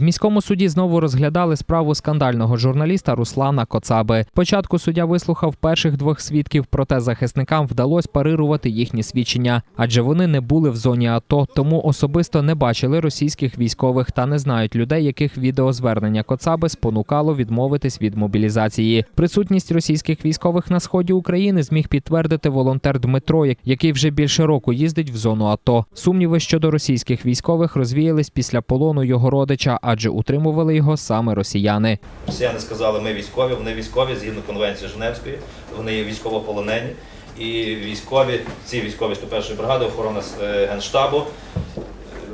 В міському суді знову розглядали справу скандального журналіста Руслана Коцаби. Спочатку суддя вислухав перших двох свідків, проте захисникам вдалося парирувати їхні свідчення, адже вони не були в зоні АТО, тому особисто не бачили російських військових та не знають людей, яких відеозвернення Коцаби спонукало відмовитись від мобілізації. Присутність російських військових на сході України зміг підтвердити волонтер Дмитро, який вже більше року їздить в зону АТО. Сумніви щодо російських військових розвіялись після полону його родича, адже утримували його саме росіяни. Росіяни сказали, ми військові, вони військові згідно конвенції Женевської, вони є військовополонені. І військові, ці військові 101-ї бригади, охорона е, генштабу.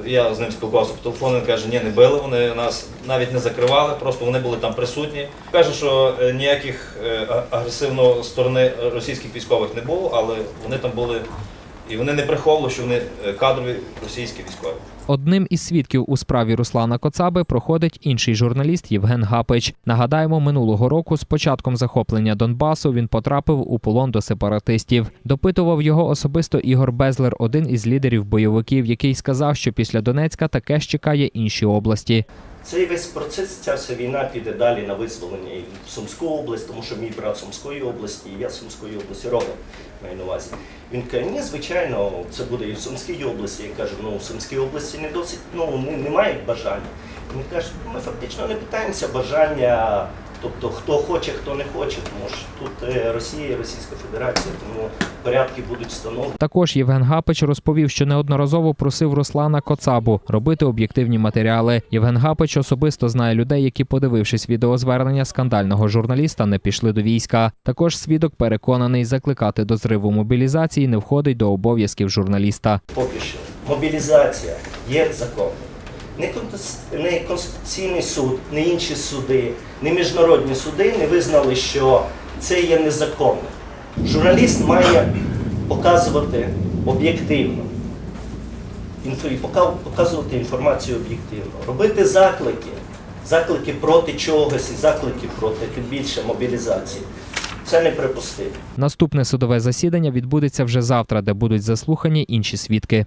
Я з ним спілкувався по телефону, він каже, ні, не били, вони нас навіть не закривали, просто вони були там присутні. Каже, що е, ніяких е, агресивної сторони російських військових не було, але вони там були, і вони не приховували, що вони е, кадрові російські військові. Одним із свідків у справі Руслана Коцаби проходить інший журналіст Євген Гапич. Нагадаємо, минулого року з початком захоплення Донбасу він потрапив у полон до сепаратистів. Допитував його особисто Ігор Безлер, один із лідерів бойовиків, який сказав, що після Донецька таке ж чекає інші області. Цей весь процес, ця вся війна піде далі на визволення і в Сумську область, тому що мій брат Сумської області, і я з Сумської області родом маю на увазі. Він каже, ні, звичайно, це буде і в Сумській області. Я кажу, ну в Сумській області не досить, ну не, мають бажання. Він каже, ми фактично не питаємося бажання, тобто хто хоче, хто не хоче, тому що тут е, Росія, Російська Федерація, тому порядки будуть встановлені. Також Євген Гапич розповів, що неодноразово просив Руслана Коцабу робити об'єктивні матеріали. Євген Гапич особисто знає людей, які, подивившись відеозвернення скандального журналіста, не пішли до війська. Також свідок переконаний, закликати до зриву мобілізації не входить до обов'язків журналіста. поки що мобілізація є законом. Не Конституційний суд, не інші суди, не міжнародні суди не визнали, що це є незаконно. Журналіст має показувати об'єктивно. Показувати інформацію об'єктивно, робити заклики, заклики проти чогось і заклики проти тим більше мобілізації. Це неприпустимо. Наступне судове засідання відбудеться вже завтра, де будуть заслухані інші свідки.